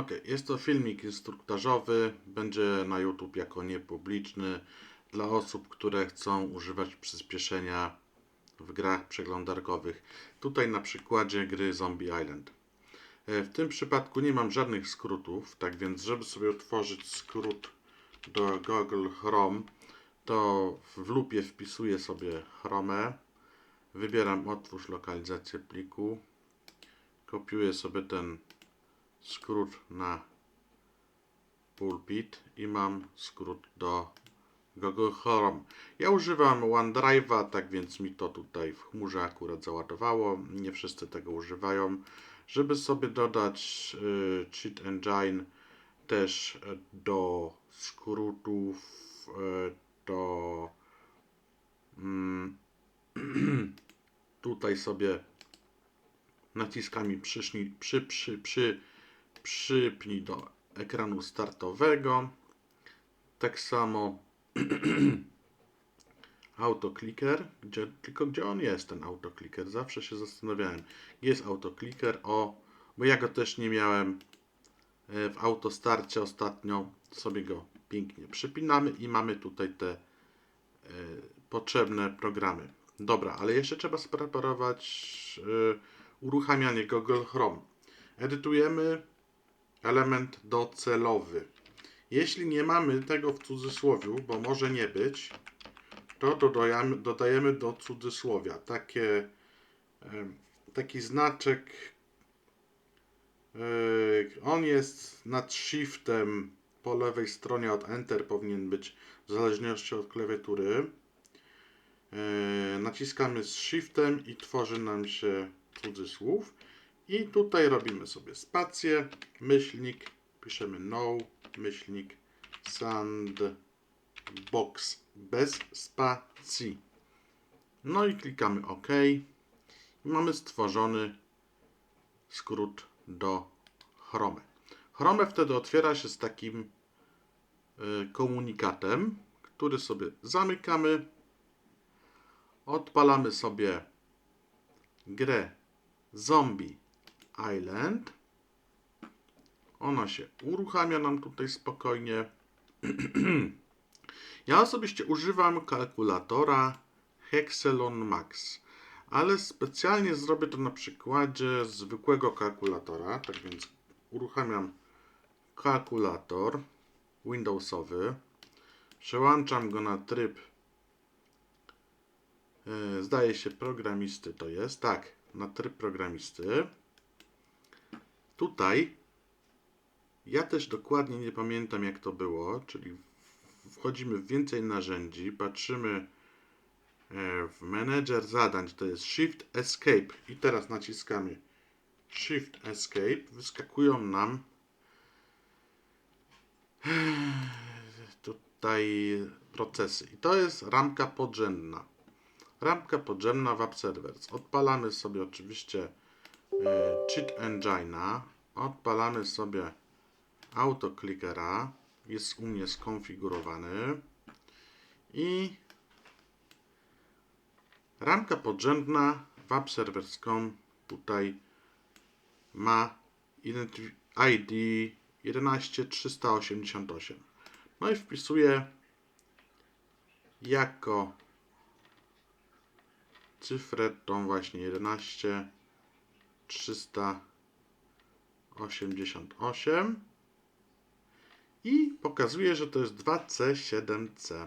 Ok, jest to filmik instruktażowy, będzie na YouTube jako niepubliczny dla osób, które chcą używać przyspieszenia w grach przeglądarkowych. Tutaj na przykładzie gry Zombie Island. E, W tym przypadku nie mam żadnych skrótów, tak więc żeby sobie utworzyć skrót do Google Chrome, to w lupie wpisuję sobie Chrome, wybieram otwórz lokalizację pliku, kopiuję sobie ten skrót na pulpit i mam skrót do Google Chrome. Ja używam OneDrive'a, tak więc mi to tutaj w chmurze akurat załadowało. Nie wszyscy tego używają. Żeby sobie dodać y, Cheat Engine też do skrótów, y, to mm, tutaj sobie naciskami przyszli, przy, przy, przy, przypnij do ekranu startowego. Tak samo autoclicker, gdzie, tylko gdzie on jest ten autoclicker? Zawsze się zastanawiałem. Jest autoclicker, o, bo ja go też nie miałem e, w autostarcie ostatnio. Sobie go pięknie przypinamy i mamy tutaj te e, potrzebne programy. Dobra, ale jeszcze trzeba spreparować e, uruchamianie Google Chrome. Edytujemy element docelowy. Jeśli nie mamy tego w cudzysłowiu, bo może nie być, to dodajemy, dodajemy do cudzysłowia takie, taki znaczek. e, On jest nad shiftem po lewej stronie od Enter powinien być w zależności od klawiatury. E, Naciskamy z shiftem i tworzy nam się cudzysłów. I tutaj robimy sobie spację, myślnik, piszemy no, myślnik, sandbox bez spacji. No i klikamy OK. I mamy stworzony skrót do Chrome. Chrome wtedy otwiera się z takim y, komunikatem, który sobie zamykamy. Odpalamy sobie grę Zombie Island. Ona się uruchamia nam tutaj spokojnie. ja osobiście używam kalkulatora Hexelon Max, ale specjalnie zrobię to na przykładzie zwykłego kalkulatora. Tak więc uruchamiam kalkulator Windowsowy. Przełączam go na tryb e, zdaje się programisty to jest. Tak, na tryb programisty. Tutaj ja też dokładnie nie pamiętam jak to było, czyli wchodzimy w więcej narzędzi, patrzymy e, w menedżer zadań, to jest Shift Escape i teraz naciskamy Shift Escape, wyskakują nam tutaj procesy i to jest ramka podrzędna. Ramka podrzędna w App. Odpalamy sobie oczywiście e, Cheat Engine'a, odpalamy sobie autoclickera, jest u mnie skonfigurowany i ramka podrzędna w AppServers.com tutaj ma ID 11388. No i wpisuję jako cyfrę tą właśnie 11 388 i pokazuje, że to jest 2C7C.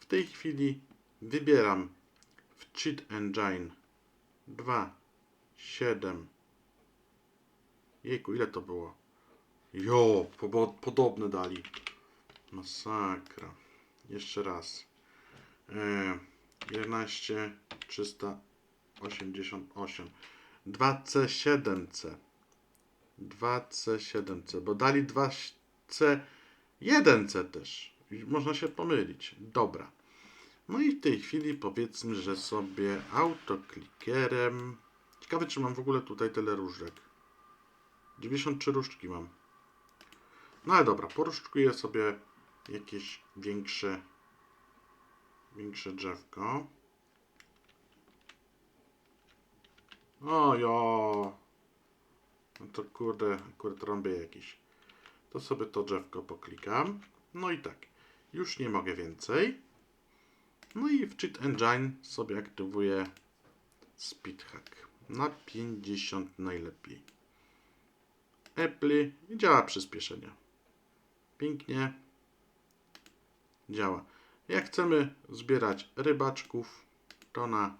W tej chwili wybieram w Cheat Engine 2.7 Jejku, ile to było? Jo, podobne dali. Masakra. Jeszcze raz. E, 11 388 2C7C 2C7C, bo dali 2C1C też. Można się pomylić. Dobra. No i w tej chwili powiedzmy, że sobie autoklikerem. Ciekawe, czy mam w ogóle tutaj tyle różdżek. 93 różdżki mam. No ale dobra, poróżdżkuję sobie jakieś większe większe drzewko. O jo. No to kurde, kurde trąbię jakiś. To sobie to drzewko poklikam. No i tak. Już nie mogę więcej. No i w Cheat Engine sobie aktywuję Speedhack. Na 50 najlepiej. Apple i działa przyspieszenie. Pięknie działa. Jak chcemy zbierać rybaczków, to na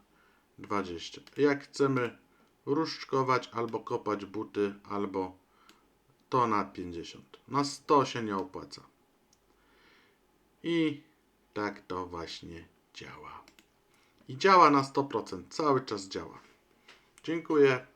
20. Jak chcemy różdżkować albo kopać buty, albo to na 50. Na 100 się nie opłaca. I tak to właśnie działa. I działa na 100%. Cały czas działa. Dziękuję.